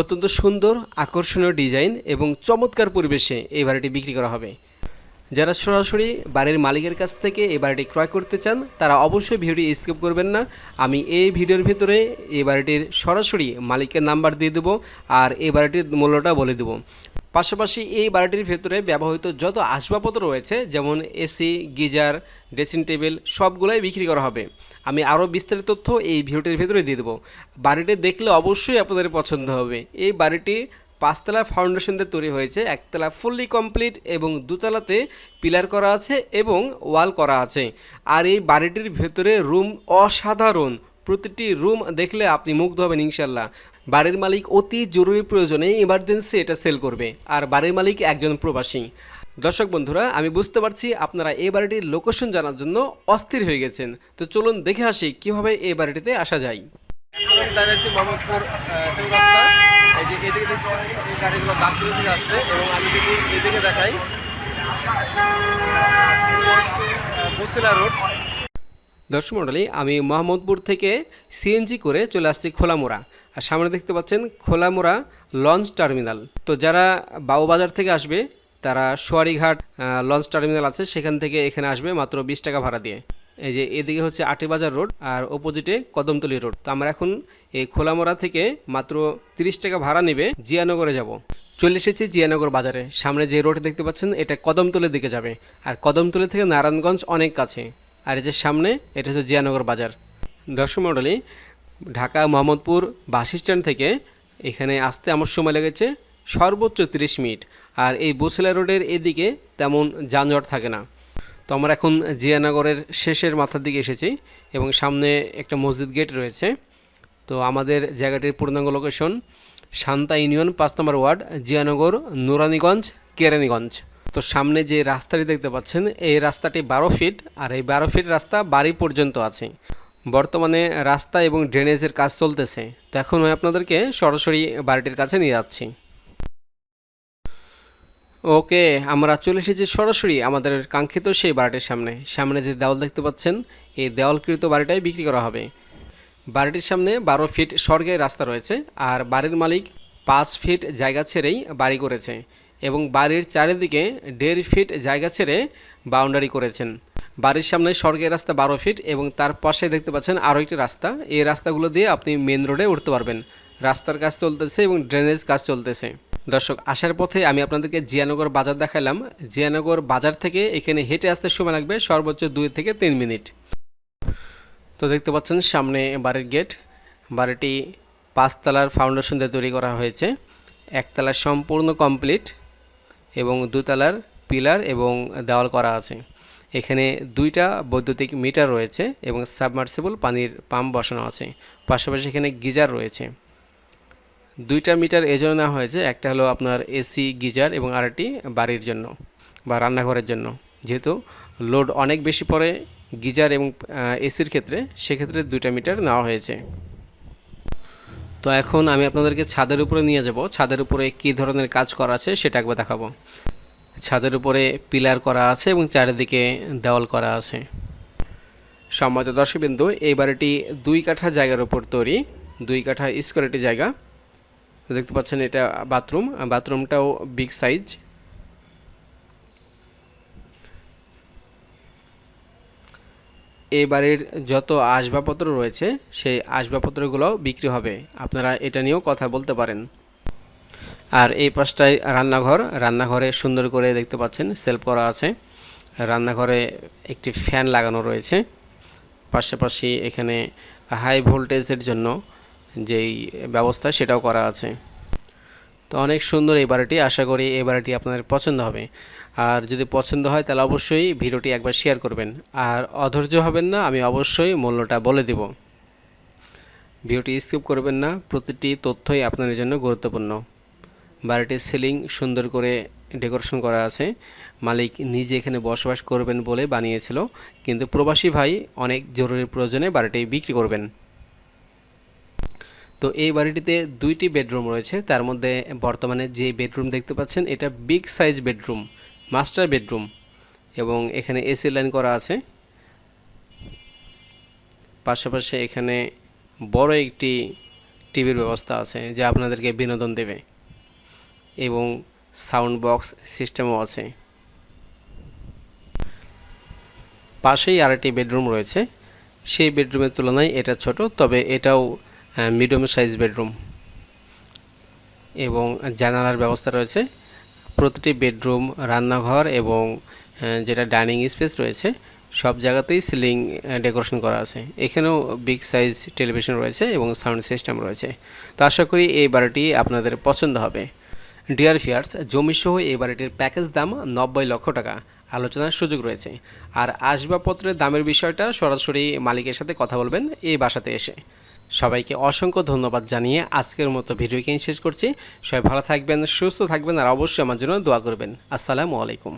অত্যন্ত সুন্দর, আকর্ষণীয় ডিজাইন এবং চমৎকার পরিবেশে এই বাড়িটি বিক্রি করা হবে। যারা সরাসরি বাড়ির মালিকের কাছ থেকে এই বাড়িটি ক্রয় করতে চান, তারা অবশ্যই ভিডিওটি স্কিপ করবেন না। আমি এই ভিডিওর ভিতরে এই বাড়িটির সরাসরি মালিকের নাম্বার দিয়ে দেবো আর এই বাড়িটির মূল্যটা বলে দেবো। পাশাপাশি এই বাড়িটির ভেতরে ব্যবহৃত যত আসবাবপত্র রয়েছে, যেমন এসি গিজার, ড্রেসিং টেবিল, সবগুলোই বিক্রি করা হবে। আমি আরও বিস্তারিত তথ্য এই ভিডিওটির ভেতরে দিয়ে দেবো। বাড়িটি দেখলে অবশ্যই আপনাদের পছন্দ হবে। এই বাড়িটি পাঁচতলা ফাউন্ডেশন দিয়ে তৈরি হয়েছে। একতলা ফুললি কমপ্লিট এবং দুতলাতে পিলার করা আছে এবং ওয়াল করা আছে। আর এই বাড়িটির ভেতরে রুম অসাধারণ। প্রতিটি রুম দেখলে আপনি মুগ্ধ হবেন ইনশাল্লাহ। বাড়ির মালিক অতি জরুরি প্রয়োজনে ইমার্জেন্সি এটা সেল করবে। আর বাড়ির মালিক একজন প্রবাসী। দর্শক বন্ধুরা আমি বুঝতে পারছি আপনারা এই বাড়িটির লোকেশন জানার জন্য অস্থির হয়ে গেছেন। তো চলুন দেখে আসি কীভাবে এই বাড়িটিতে আসা যায়। দর্শক মণ্ডলী আমি মোহাম্মদপুর থেকে সিএনজি করে চলে আসছি খোলামোড়া। আর সামনে দেখতে পাচ্ছেন খোলামোড়া লঞ্চ টার্মিনাল। তো যারা বাবুবাজার থেকে আসবে, তারা সোয়ারিঘাট লঞ্চ টার্মিনাল আছে, সেখান থেকে এখানে আসবে মাত্র বিশ টাকা ভাড়া দিয়ে। এই যে এদিকে হচ্ছে আটিবাজার রোড আর অপোজিটে কদমতলি রোড। তো আমরা এখন এই খোলামোড়া থেকে মাত্র তিরিশ টাকা ভাড়া নেবে জিয়ানগরে যাব। চলে এসেছি জিয়ানগর বাজারে। সামনে যে রোড দেখতে পাচ্ছেন, এটা কদমতলের দিকে যাবে। আর কদমতলি থেকে নারায়ণগঞ্জ অনেক কাছে। আর এই যে সামনে, এটা হচ্ছে জিয়ানগর বাজার। দর্শক মণ্ডলী ঢাকা মোহাম্মদপুর বাস স্ট্যান্ড থেকে এখানে আসতে আমার সময় লেগেছে সর্বোচ্চ তিরিশ মিনিট। আর এই বসিলা রোডের এদিকে তেমন যানজট থাকে না। তো আমরা এখন জিয়ানগরের শেষের মাথার দিকে এসেছি এবং সামনে একটা মসজিদ গেট রয়েছে। তো আমাদের জায়গাটির পূর্ণাঙ্গ লোকেশন শান্তা ইউনিয়ন পাঁচ নম্বর ওয়ার্ড, জিয়ানগর, নুরানীগঞ্জ, কেরানীগঞ্জ। তো সামনে যে রাস্তাটি দেখতে পাচ্ছেন, এই রাস্তাটি বারো ফিট, আর এই বারো ফিট রাস্তা বাড়ি পর্যন্ত আছে। বর্তমানে রাস্তা এবং ড্রেনেজের কাজ চলতেছে। তো এখন আমি আপনাদেরকে সরাসরি বাড়িটির কাছে নিয়ে যাচ্ছি। ওকে, আমরা চলে এসেছি সরাসরি আমাদের কাঙ্ক্ষিত সেই বাড়িটির সামনে। সামনে যে দেওয়াল দেখতে পাচ্ছেন, এই দেওয়ালকৃত বাড়িটাই বিক্রি করা হবে। বাড়িটির সামনে বারো ফিট স্বর্গের রাস্তা রয়েছে আর বাড়ির মালিক পাঁচ ফিট জায়গা ছেড়েই বাড়ি করেছে এবং বাড়ির চারিদিকে দেড় ফিট জায়গা ছেড়ে বাউন্ডারি করেছেন। বাড়ির সামনে স্বর্গের রাস্তা বারো ফিট এবং তার পাশে দেখতে পাচ্ছেন আরও একটি রাস্তা। এই রাস্তাগুলো দিয়ে আপনি মেন রোডে উঠতে পারবেন। রাস্তার কাজ চলতেছে এবং ড্রেনেজ কাজ চলতেছে। দর্শক, আসার পথে আমি আপনাদেরকে জিয়ানগর বাজার দেখালাম। জিয়ানগর বাজার থেকে এখানে হেঁটে আসতে সময় লাগবে সর্বোচ্চ দুই থেকে তিন মিনিট। তো দেখতে পাচ্ছেন সামনে বাড়ির গেট। বাড়িটি পাঁচতলার ফাউন্ডেশন দিয়ে তৈরি করা হয়েছে। একতলা সম্পূর্ণ কমপ্লিট এবং দুতলার পিলার এবং দেওয়াল করা আছে। এখানে দুইটা বৈদ্যুতিক মিটার রয়েছে এবং সাবমার্সিবল পানির পাম্প বসানো আছে। পাশাপাশি এখানে গিজার রয়েছে। দুইটা মিটার এজন্য নেওয়া হয়েছে, একটা হলো আপনার এসি গিজার এবং আরেকটি বাড়ির জন্য বা রান্নাঘরের জন্য। যেহেতু লোড অনেক বেশি পড়ে গিজার এবং এসির ক্ষেত্রে, সেক্ষেত্রে দুইটা মিটার নেওয়া হয়েছে। তো এখন আমি আপনাদেরকে ছাদের উপরে নিয়ে যাব। ছাদের উপরে কী ধরনের কাজ করা আছে সেটা একবার দেখাবো। ছাদের উপরে পিলার করা আছে এবং চারিদিকে দেওয়াল করা আছে। সম্মানিত দর্শকবিন্দু, এই বাড়িটি দুই কাঠা জায়গার উপর তৈরি। দুই কাঠা স্কোয়ার একটি জায়গা। দেখতে পাচ্ছেন এটা বাথরুম। বাথরুমটাও বিগ সাইজ এই বাড়ির যত আসবাবপত্র রয়েছে, সেই আসবাবপত্রগুলোও বিক্রি হবে। আপনারা এটা নিয়েও কথা বলতে পারেন। আর এই পাশটায় রান্নাঘর। রান্নাঘরে সুন্দর করে দেখতে পাচ্ছেন, সেলফ করা আছে। রান্নাঘরে একটি ফ্যান লাগানো রয়েছে। পাশাপাশি এখানে হাই ভোল্টেজের জন্য যেই ব্যবস্থা, সেটাও করা আছে। তো অনেক সুন্দর এই বাড়িটি। আশা করি এই বাড়িটি আপনাদের পছন্দ হবে। আর যদি পছন্দ হয়, তাহলে অবশ্যই ভিডিওটি একবার শেয়ার করবেন। আর অধৈর্য হবেন না, আমি অবশ্যই মূল্যটা বলে দেব। ভিডিওটি স্কিপ করবেন না। প্রতিটি তথ্যই আপনাদের জন্য গুরুত্বপূর্ণ। বাড়িটির সিলিং সুন্দর করে ডেকোরেশন করা আছে। মালিক নিজে এখানে বসবাস করবেন বলে বানিয়েছিল, কিন্তু প্রবাসী ভাই অনেক জরুরি প্রয়োজনে বাড়িটি বিক্রি করবেন। তো এই বাড়িটিতে দুইটি বেডরুম রয়েছে, তার মধ্যে বর্তমানে যে বেডরুম দেখতে পাচ্ছেন, এটা big size bedroom, master bedroom এবং এখানে এসি লাইন করা আছে। পাশাপাশি এখানে বড় একটি টিভির ব্যবস্থা আছে, যা আপনাদেরকে বিনোদন দেবে। এবং সাউন্ড বক্স সিস্টেমও আছে। পাশেই আরেকটি বেডরুম রয়েছে। সেই বেডরুমের তুলনায় এটা ছোট, তবে এটাও মিডিয়াম সাইজ বেডরুম। এবং জানালার ব্যবস্থা রয়েছে। প্রতিটি বেডরুম, রান্নাঘর এবং যেটা ডাইনিং স্পেস রয়েছে, সব জায়গাতেই সিলিং ডেকোরেশন করা আছে। এখানেও বিগ সাইজ টেলিভিশন রয়েছে এবং সাউন্ড সিস্টেম রয়েছে। তো আশা করি এই বাড়িটি আপনাদের পছন্দ হবে। ডিয়ার ফিয়ার্স জমিসহ এই বাড়িটির প্যাকেজ দাম নব্বই লক্ষ টাকা। আলোচনার সুযোগ রয়েছে। আর আসবাবপত্রের দামের বিষয়টা সরাসরি মালিকের সাথে কথা বলবেন এই বাসাতে এসে। সবাইকে অসংখ্য ধন্যবাদ জানিয়ে আজকের মতো ভিডিও ভিডিওকে শেষ করছি। সবাই ভালো থাকবেন, সুস্থ থাকবেন, আর অবশ্যই আমার জন্য দোয়া করবেন। আসসালামু আলাইকুম।